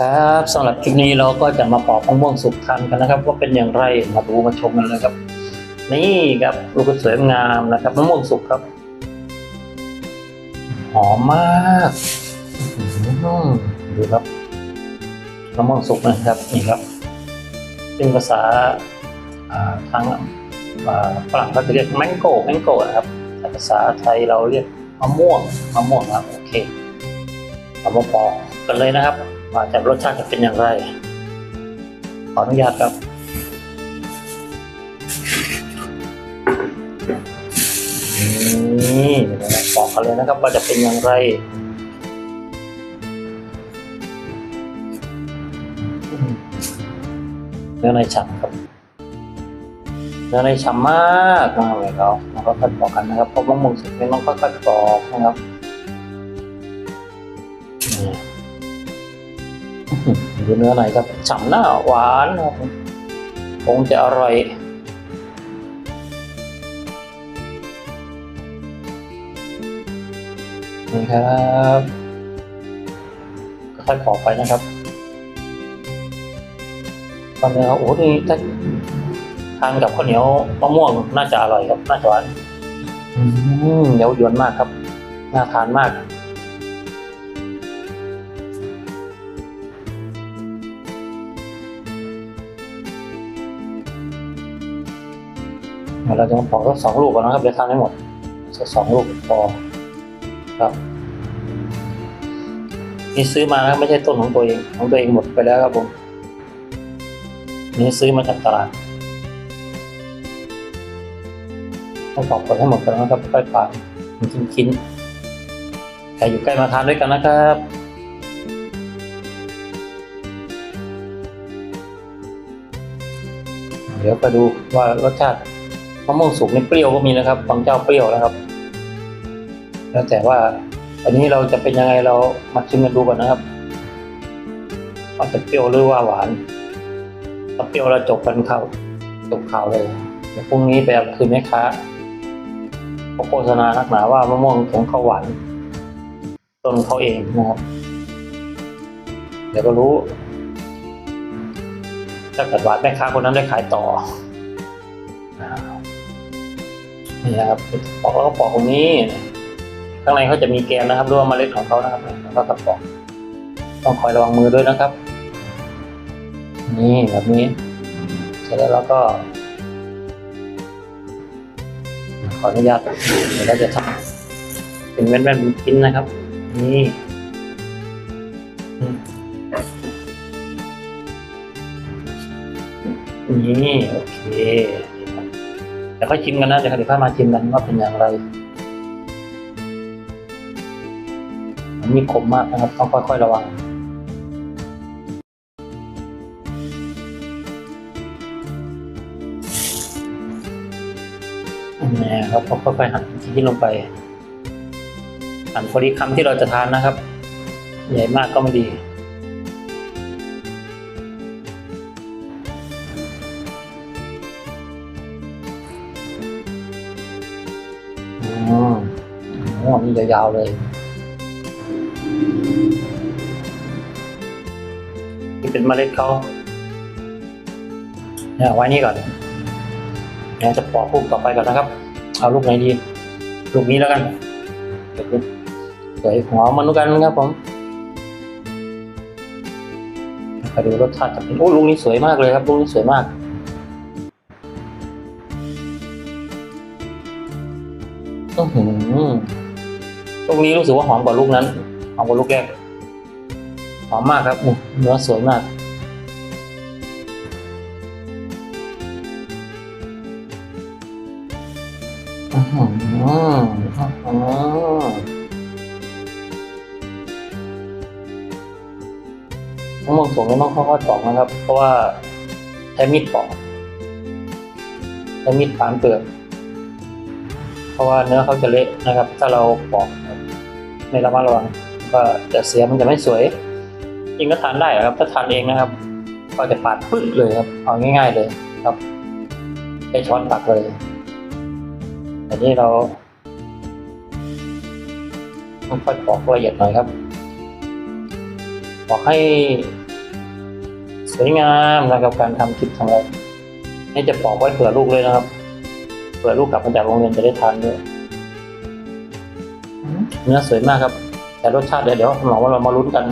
ครับสำหรับคลิปนี้เราก็จะมาปอกมะม่วงสุกทานกันนะครับ ว่าเป็นอย่างไรมาดูมาชมกันเลยครับ นี่ครับลูกสวยงามนะครับมะม่วงสุกครับ หอมมากอือดูครับมะม่วงสุกนะครับนี่ครับ เป็นภาษาทางฝรั่งก็จะเรียกแมงโก้แมงโก้นะครับแต่ภาษาไทยเราเรียกมะม่วงมะม่วงครับโอเคเรามาปอกกันเลยนะครับ ว่าจะรสชาติจะเป็นอย่างไร ขออนุญาตครับ นี่นะครับบอกกันเลยนะครับว่าจะเป็นอย่างไรเนื้อในฉ่ำครับเนื้อในฉ่ำมากมากเลยครับแล้วก็ค่อยบอกกันนะครับเพราะมะม่วงสุกนี่ต้องค่อยๆปอกนะครับ ดูเนื้อในครับฉ่ำหน้าหวานนะครับคงจะอร่อยนี่ครับค่อยๆปอกไปนะครับตอนนี้ครับโอ้โหนี่ถ้าทานกับข้าวเหนียวมะม่วงน่าจะอร่อยครับน่าจะหวานอืมเหนียวยวนมากครับ น่าทานมาก เราจะมาปอกสักสองลูกก่อนนะครับเดี๋ยวทานให้หมดสักสองลูกพอครับนี่ซื้อมานะไม่ใช่ต้นของตัวเองของตัวเองหมดไปแล้วครับผมนี่ซื้อมาจากตลาดต้องปอกผลให้หมดกันนะครับค่อยปาดเป็นชิ้นใครอยู่ใกล้มาทานด้วยกันนะครับเดี๋ยวไปดูว่ารสชาติ มะม่วงสุกนี่เปรี้ยวก็มีนะครับบางเจ้าเปรี้ยวนะครับ แล้วแต่ว่า อันนี้เราจะเป็นยังไงเรามาชิมกันดูก่อนนะครับว่าจะเปรี้ยวหรือว่าหวานถ้าเปรี้ยวเราจบกันข่าจบข่าวเลยเดี๋ยวพรุ่งนี้ไปเอาคืนแม่ค้าเขาโฆษณานักหนาว่ามะม่วงของเขาหวานต้นเขาเองนะครับ เดี๋ยวก็รู้ถ้าเกิดหวานแม่ค้าคนนั้นได้ขายต่อ นี่นะครับปอกแล้วก็ปอกตรงนี้ ข้างในเขาจะมีแกนนะครับหรือว่าเมล็ดของเขานะครับแล้วก็กระป๋องต้องคอยระวังมือด้วยนะครับ นี่แบบนี้ เสร็จแล้วเราก็ ขออนุญาตเดี๋ยวเราจะทำเป็นแว่นๆเป็นชิ้นนะครับ นี่นี่โอเค เดี๋ยวค่อยชิมกันนะเดี๋ยวค่อยมาชิมกันว่าเป็นอย่างไรมันมีคมมากนะครับต้องค่อยๆระวังนี่ครับค่อยๆหั่นชิ้นลงไปหั่นพอดีคำที่เราจะทานนะครับ ใหญ่มากก็ไม่ดี อ้นี่ยาวๆเลยที่เป็นเมล็ดเขาเนี่ยไว้นี่ก่อนเดี๋ยวจะปอกลูกต่อไปก่อนนะครับ เอาลูกไหนดี ลูกนี้แล้วกันเดี๋ยวสวยหัวมันกันนะครับผมมาดูรสชาติจะเป็นโอ้ลูกนี้สวยมากเลยครับลูกนี้สวยมากอือหือ ลูกนี้รู้สึกว่าหอมกว่าลูกนั้นหอมกว่าลูกแรกหอมมากครับอู้เนื้อสวยมากอื้อหืออื้อหือมะม่วงกนี่ต้องค่อยๆปอกนะครับ เพราะว่าใช้มีดปอกใช้มีดฝานเปลือกเพราะว่าเนื้อเขาจะเละนะครับ ถ้าเราปอก ไม่ระมัดระวังก็จะเสียมันจะไม่สวยจริงก็ทานได้ครับ ถ้าทานเองนะครับ ก็จะปาดปึ๊ดเลยครับเอาง่าย ๆเลยครับใช้ช้อนตักเลยแต่นี่เราต้องค่อยปอกละเอียดหน่อยครับปอกให้สวยงามนะครับการทำคลิปของเรานี่จะปอกไว้เผื่อลูกเลยนะครับเผื่อลูกกลับมาจากโรงเรียนจะได้ทานด้วย เนื้อสวยมากครับ แต่รสชาติเดี๋ยวเดี๋ยวหมอว่าเรามาลุ้นกัน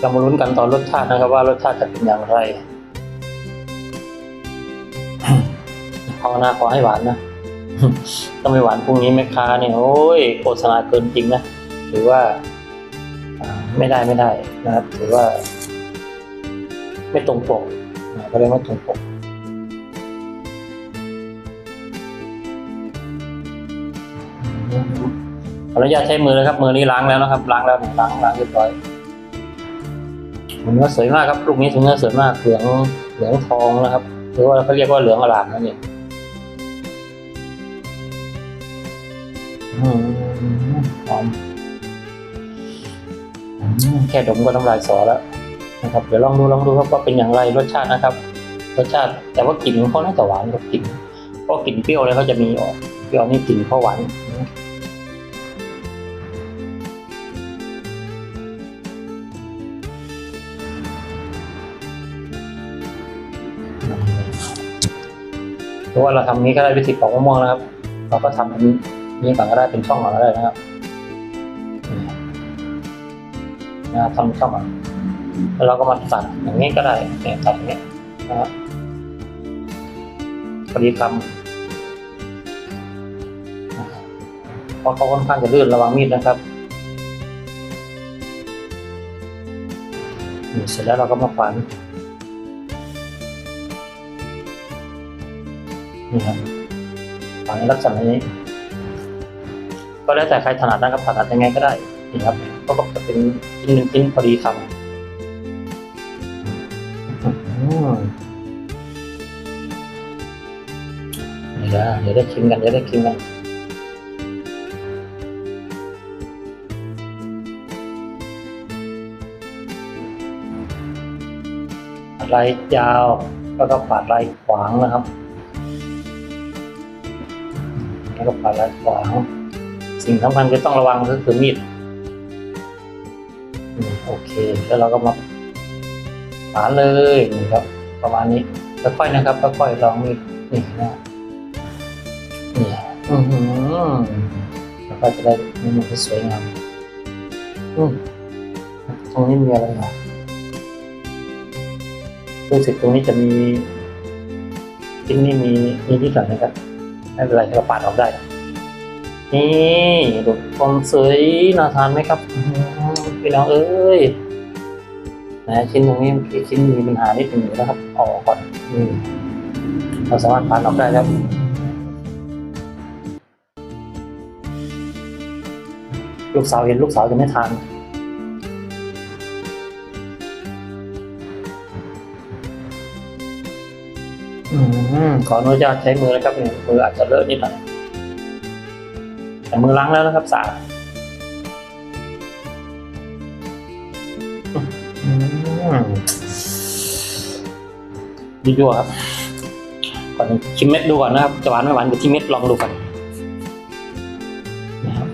เรามาลุ้นกันตอนรสชาตินะครับ ว่ารสชาติจะเป็นอย่างไรภาวนาขอให้หวานนะถ้าไม่หวานพรุ่งนี้แม่ค้าเนี่ยโอ้ยโฆษณาเกินจริงนะหรือว่าไม่ได้ไม่ได้นะครับ ถือว่า ไม่ตรงปกนะก็เรียกว่าตรงปก ขออนุญาตใช้มือนะครับ มือนี้ล้างแล้วนะครับ ล้างแล้วเนี่ยล้างล้างเรียบร้อยเนื้อสวยมากครับลูกนี้ถึงเนื้อสวยมากเหลืองเหลืองทองนะครับหรือว่าเขาเรียกว่าเหลืองอลามนั่นเองหอมแค่ดมก็น้ำลายสอแล้วนะครับ เดี๋ยวลองดูลองดูครับว่าเป็นอย่างไรรสชาตินะครับ รสชาติแต่ว่ากลิ่นของเขาน่าจะหวานกับกลิ่นเพราะกลิ่นเปรี้ยวเลยเขาจะมีออกเปรี้ยวนี่กลิ่นเขาหวาน หรือว่าเราทำนี้ก็ได้วิธีปอกมะม่วงนะครับ เราก็ทำนี้ก่อนก็ได้เป็นช่องก่อนก็ได้นะครับนะครับทำช่องก่อนแล้วเราก็มาตัดอย่างนี้ก็ได้เนี่ยตัดอย่างนี้นะครับพอดีคำเพราะเขาค่อนข้างจะลื่นระวังมีดนะครับเสร็จแล้วเราก็มาฝัน นี่ครับฝันในลักษณะนี้ ก็แล้วแต่ใครถนัดนะครับถนัดยังไงก็ได้นี่ครับ ก็บอกจะเป็นชิ้นหนึ่งชิ้นพอดีคำเดี๋ยวเดี๋ยวได้ชิมกันเดี๋ยวได้ชิมกันลายยาวแล้วก็ปาดลายขวางนะครับ แล้วก็ปาดลายขวางสิ่งสำคัญที่ต้องระวังก็คือมีดโอเค แล้วเราก็มาหาเลยนี่ครับ ประมาณนี้ค่อยๆนะครับค่อยๆลองนี่นี่นะนี่อือหือแล้วก็จะได้เมนูที่สวยงามอืมตรงนี้มีอะไรอะรู้สึกตรงนี้จะมีชิ้นนี้มีมีที่หน่อยนะครับ ไม่เป็นไรเราปาดออกได้ นี่ดูความสวยน่าทานไหมครับพี่น้องเอ้ยนะชิ้นตรงนี้ชิ้นมีปัญหานิดหนึ่งนะครับออกก่อนอืเราสามารถผ่านออกได้ครับลูกสาวเห็นลูกสาวจะไม่ทาน อมขออนุญาตใช้มือนะครับมืออาจจะเลอะนิดหน่อยแต่มือล้างแล้วนะครับสะอาดอืมดีจั่วครับก่อนชิมเม็ดดูก่อนนะครับจะหวานไม่หวานอยู่ที่เม็ดลองดูก่อนนะครับ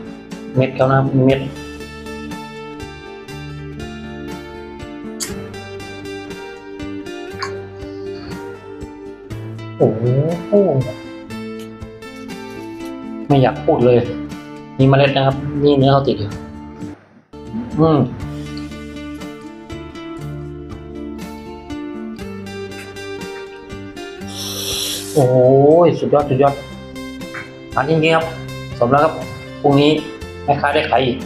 เม็ดเขานะเม็ด โอ้โหไม่อยากพูดเลย มีเมล็ดนะครับ นี่เนื้อเขาติดอยู่อืมโอ้ยสุดยอดสุดยอดทานจริงๆครับ สมแล้วครับพรุ่งนี้แม่ค้าได้ขายอีก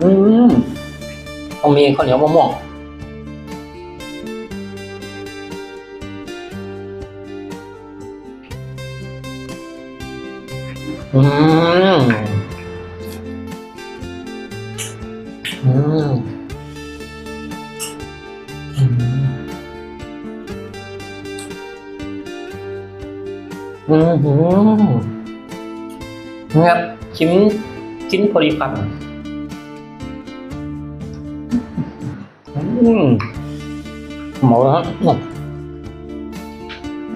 อืมต้องมีข้าวเหนียวมะม่วง อืมอืมอืมอืมครับชิ้นชิ้นพอดีคำอืมหมดแล้ว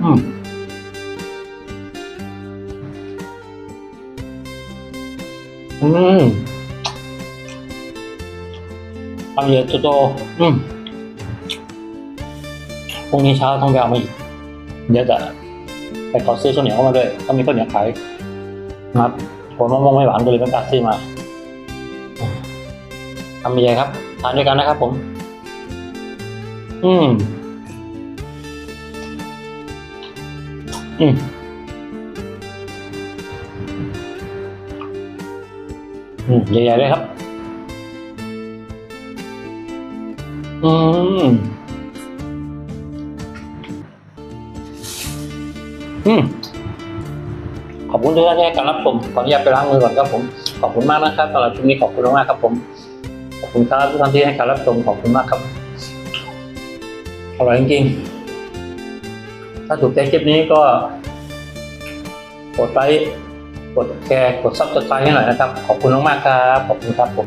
อืม อืมทำเยอะโตๆอืมพรุ่งนี้เช้าต้องไปเอามาอีก เดี๋ยวจะไปขอซื้อข้าวเหนียวเข้ามาด้วยถ้ามีข้าวเหนียวขายนะครับผลมะม่วงไม่หวานก็เลยไม่กล้าซื้อมาทำยังไงครับ ทานด้วยกันนะครับผม อืม อืม ใหญ่ๆเลยครับ อืม อืม ขอบคุณทุกท่านที่ให้การรับชมขออนุญาตไปล้างมือก่อนครับผม ขอบคุณมากนะครับสำหรับคลิปนี้ขอบคุณมากครับผม ขอบคุณครับทุกท่านที่ให้การรับชมขอบคุณมากครับ อร่อยจริงๆ ถ้าถูกใจคลิปนี้ก็กดไลค์ กดแชร์กดซับสไครต์ให้หน่อยนะครับ ขอบคุณมากๆครับ ขอบคุณครับผม